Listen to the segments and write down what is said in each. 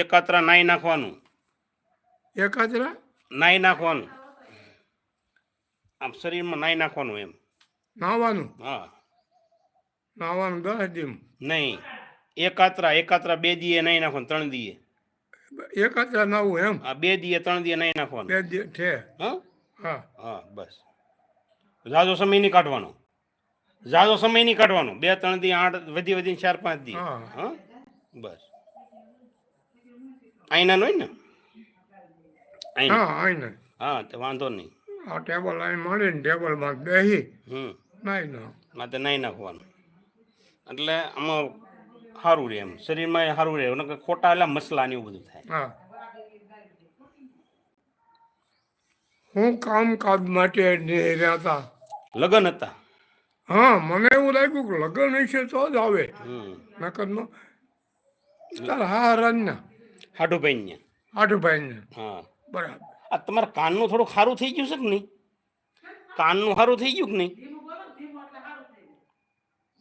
એકાત્રા નાઈ નાખવાનું. એકાત્રા? નાઈ નાખવાનું. આમ શરીરમાં નાઈ નાખવાનું એમ. નાવાનું? હા. નાવાનું દસ દિન નહીં. એકાત્રા એકાત્રા બે દીએ નાઈ નાખવાનું ત્રણ દીએ. એકાદરા નાવું એમ? આ બે દીએ ત્રણ દીએ નાઈ નાખવાનું. બે દીએ છે હા? હા. હા બસ. ઝાઝો સમય નહીં કાઢવાનો. ઝાઝો સમય નહીં કાઢવાનો. બે ત્રણ દી આઠ વધી વધીને ચાર પાંચ દી. હા? બસ. આઈના હોય ને? આઈના હા આઈને હા તો વાંધો નહીં. આ ટેબલ અહીં મળીને ટેબલમાં બેસી હમ. નાઈ ના માટે નાઈ નાખવાનું એટલે આમાં સારું રહે એમ. શરીરમાં સારું રહે. નકર ખોટા એટલે મસલા ને એવું બધું થાય. હા. હું કામકાજ માટે રહ્યા હતા. લગ્ન હતા? હા મને એવું લાગ્યું કે લગ્ન હશે તો જ આવે. નકર નો. હા રનના હાડુભાઈ ને આઠભાઈને હા. બરાબર. આ તમારા કાનનું થોડું સારું થઈ ગયું છે કે નહીં? કાનનું સારું થઈ ગયું કે નહીં?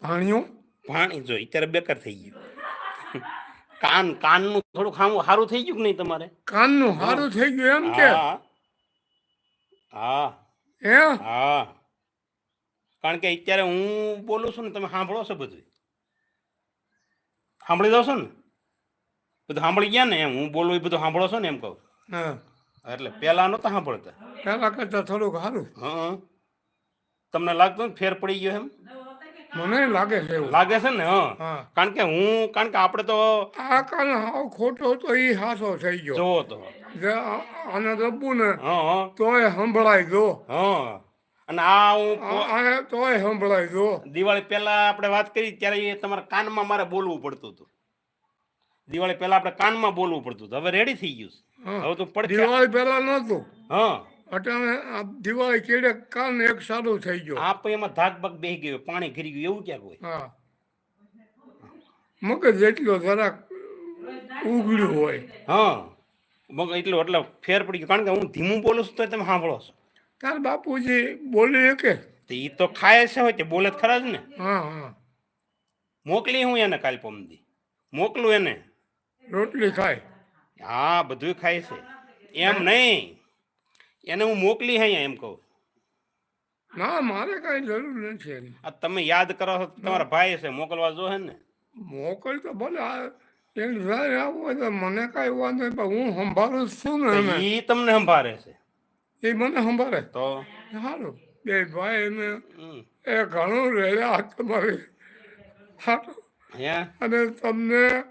ભાણ્યું? પાણી જો અત્યારે બેકાર થઈ ગયું. કાન કાનનું થોડું ખાવું સારું થઈ ગયું કે નહીં તમારે? કાનનું સારું થઈ ગયું એમ કે? હા. હા. હે? હા. કારણ કે અત્યારે હું બોલું છું ને તમે સાંભળો છો બધું સાંભળી દો છો ને? બધું સાંભળી ગયા ને એમ હું બોલું એ બધું સાંભળો છો ને એમ કહું હા. એટલે પહેલા નતા સાંભળતા. પેલા કરતા થોડુંક સારું. હા. તમને લાગતું ફેર પડી ગયો એમ? મને લાગે છે લાગે છે ને હા. કારણ કે હું કારણ કે આપણે તો આ કાન હાવ ખોટો તો એ હાસો થઈ ગયો. જો તો આને દબું ને તોય સંભળાય જો હા. અને આ હું તોય સંભળાય જો દિવાળી પહેલા આપણે વાત કરી ત્યારે તમારા કાનમાં મારે બોલવું પડતું હતું. દિવાળી પહેલા આપણે કાનમાં બોલવું પડતું હવે રેડી થઈ ગયું છે. હવે તો પડખે દિવાળી પહેલા નહોતું. હા. અટાણે આ દિવાળી કેડે કાન એક સારું થઈ ગયો. આ પછી એમાં ધાક બાક બેહી ગયો. પાણી ઘરી ગયું. એવું ક્યાંક હોય? હા. મગજ એટલો જરાક ઉગડ્યું હોય. હા. મગ એટલો એટલે ફેર પડી ગયો. કારણ કે હું ધીમું બોલું છું તો તમે સાંભળો છો. તાર બાપુજી બોલે કે તો એ તો ખાય છે હોય તે બોલે જ ખરા જ ને. હા હા. મોકલી હું એને કાલ પમદી. મોકલું એને. રોટલી ખાય. હા બધું ખાય છે. એમ નહીં. એને હું મોકલી હૈ એમ કહું. ના મારે કાંઈ જરૂર નથી આ તમે યાદ કરો છો તમારા ભાઈ છે મોકલવા જો હે ને. મોકલ તો ભલે એને એક આવું હોય તો મને કાંઈ વાંધો પણ હું સંભાળું છું ને એ તમને સંભાળે છે. એ મને સંભાળે. તો? સારું. બે ભાઈ એને. એ ઘણું રેડ્યા તમારી. સારું અને તમને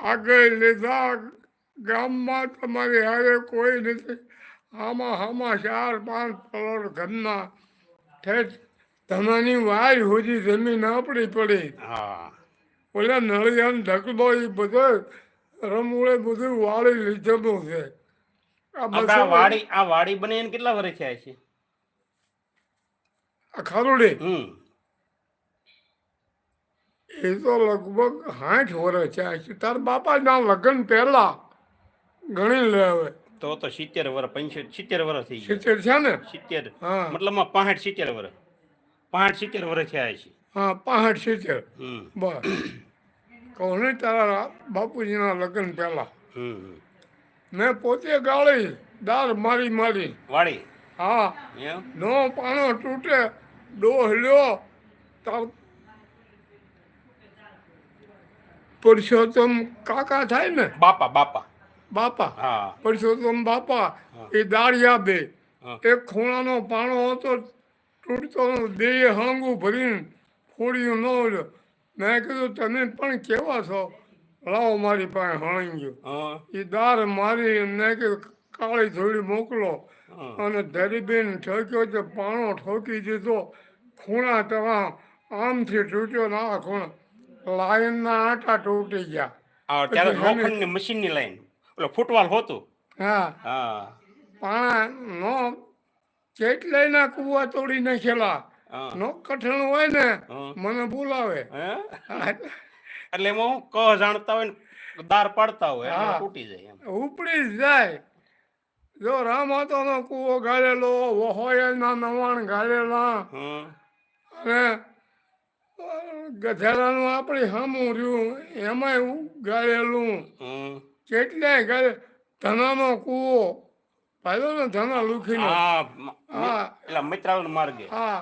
આગળ લીધા ગામમાં તમારી હારે કોઈ નથી. આમાં આમાં ચાર પાંચ કરોડ ઘરના ઠેઠ તમારી વાય સુધી જમીન આપણી પડી. ઓલા નળિયાન ઢકલો એ બધો રમૂળે બધું વાળી લીધેલું છે. આ વાડી આ વાડી બને કેટલા વર્ષ થયા છે? આ ખરુડી? હમ. એ તો લગભગ સાઠ વર્ષ છે. તાર બાપાના લગ્ન પહેલા ગણી લે હવે. તો તો સિત્તેર વર્ષ પંચોતેર સિત્તેર વર્ષ થઈ સિત્તેર છે ને? સિત્તેર. હા. મતલબમાં પાંઠ સિત્તેર વર્ષ. પાંઠ સિત્તેર વર્ષ થયા છે. હા પાંઠ સિત્તેર. બસ. કહું ને તારા બાપુજીના લગ્ન પહેલા. મેં પોતે ગાળી દાળ મારી મારી. વાળી? હા. નો પાણો તૂટે ડોહ લ્યો. તાર પુરુષોત્તમ કાકા થાય ને? બાપા બાપા. બાપા. હા. પુરુષોત્તમ બાપા એ દાળિયા બે. એ એક ખૂણાનો પાણો હતો તૂટતો દેહ હાંગું ભરીને ફોડ્યું ન મેં કીધું તમે પણ કેવા છો? લાવો મારી પાસે હાણી ગયો એ દાર મારી મેં કીધું કાળી થોડી મોકલો. અને ધરીબેન ઠોક્યો તો પાણો ઠોકી દીધો. ખૂણા તમા આમથી તૂટ્યો ના ખૂણા. લાઈનના આટા તૂટી ગયા. આ ત્યારે અમે- લોખંડની મશીનની લાઈન ઓલો ફૂટવાલ હોતું. હા. હા. પાણા નો કેટલાયના કુવા તોડી નાખેલા નો કઠણ હોય ને મને બોલાવે. હે? એટલે એમાં હું ક જાણતા હોય ને દાર પાડતા હોય. તૂટી જાય ઉપડી જ જાય. જો રામાતોનો કુવો ગાળેલો વહોયના નવાણ ગાળેલા. અને ગધેડાનું આપણે હામું રહ્યું એમાંય ગાળેલું. કેટલાય ઘરે ધનાનો કૂવો. પાયો ને ધના લુખીનો. હા એટલે મિત્રાળા માર્ગે. હા.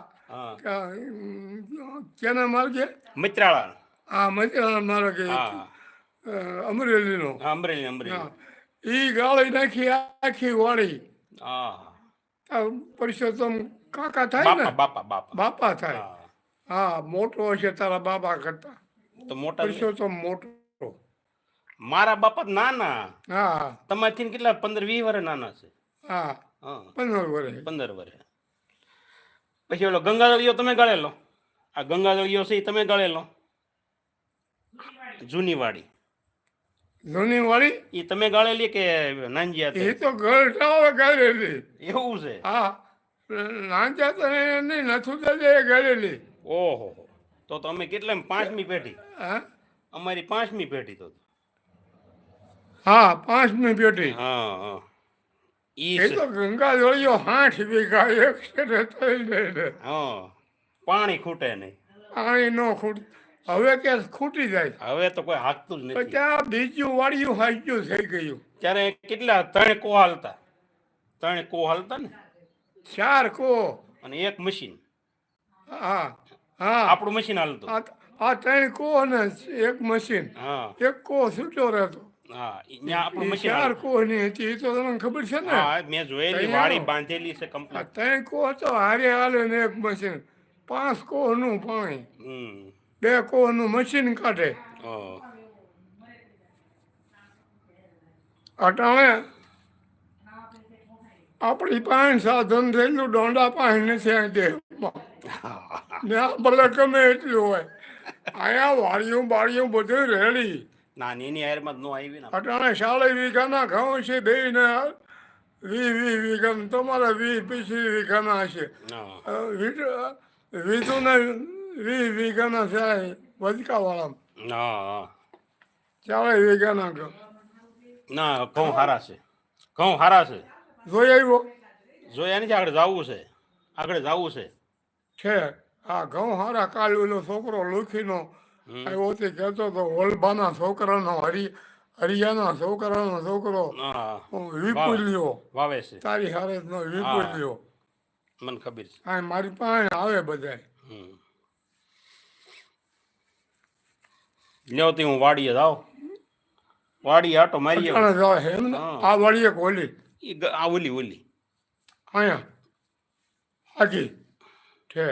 કેના માર્ગે? મિત્રાળા હા મધ્યાના માર્ગે. અમરેલીનો. અમરેલી અમરેલી. એ ગાળી નાખી આખી વાળી હા. પરિષદ કાકા થાય ને? બાપા બાપા. બાપા થાય. હા મોટો હશે તારા બાપા કરતા. તો મોટા પરસોત્તમ મોટો. મારા બાપા નાના. હા. તમારથી કેટલા? પંદર વીસ વર્ષ નાના છે. હા. પંદર વર્ષ પંદર વર્ષ પછી ઓલો ગંગાજળિયો તમે ગાળેલો. આ ગંગાજળિયો છે એ તમે ગાળેલો. જૂની વાડી જૂની વાડી એ તમે ગાળેલી કે નાંજિયા એ તો ઘર ટાળે ગાળેલી. એવું છે? હા. નાંજિયા તો નહીં નથું એ ગાળેલી. ઓહો તો તમે કેટલા પાંચમી પેઢી? હા? અમારી પાંચમી પેઢી તો હા પાંચમી પેટી હા હા. એ તો ગંગા જોડીઓ આઠ વીઘા એક છે થઈ હા પાણી ખૂટે નહીં. પાણી ન ખૂટ. હવે કે ખૂટી જાય. હવે તો કોઈ હાકતું જ નહીં નથી ત્યાં બીજું વાળિયું હાજ્યું થઈ ગયું. ત્યારે કેટલા ત્રણ કો હાલતા? ત્રણ કો હાલતા ને? ચાર કો. અને એક મશીન. હા. હા. આપણું મશીન હાલતું. આ ત્રણ કો અને એક મશીન હા. એક કો છૂટો રહેતો. હા આપણું મશીન ચાર કો ની હતી એ તો તમને ખબર છે ને? હા મેં જોયેલી તૈયાર. બાંધેલી છે કમ્પ્લીટ ત્રણ કો હારે હાલે ને એક મશીન પાંચ કો નું પાણી બે કો નું મશીન કાઢે અટાણે આપણી પાસે સાધન થયેલું દોંડા પાસે નથી આ દેહમાં. ને ભલે ગમે એટલું હોય. અહીંયા વાળિયું બાળિયું બધું રેડી ના એની હારમાં માં નો આવી ને. અટાણે સાડી વીઘાના ઘઉં છે બે ને વી વી વીઘા તમારા વી પીસી વીઘાના હશે વીજુ ને વી વીઘાના છે વધકાવાળા હા ચાલે વીઘાના ઘઉં. ના ઘઉં હારા છે. ઘઉં હારા છે. જોઈ આવ્યો? જોયા નથી આગળ જવું છે. આગળ જવું છે. છે આ ઘઉં કાલ ઓલો છોકરો લુખીનો. આવ્યો તે કહેતો તો ઓલબાના છોકરાનો હરી હરિયાના છોકરાનો છોકરો. હા. વિપુલ્યો. તારી હારતનો વિપુલ્યો. મને ખબર છે. હા મારી પાસે આવે બધાય. હમ. હું વાડીએ જાઉં. વાડી આટો મારી આ વાડીએ ગ- આ ઓલી ઓલી. અહીંયા. હાજી. છે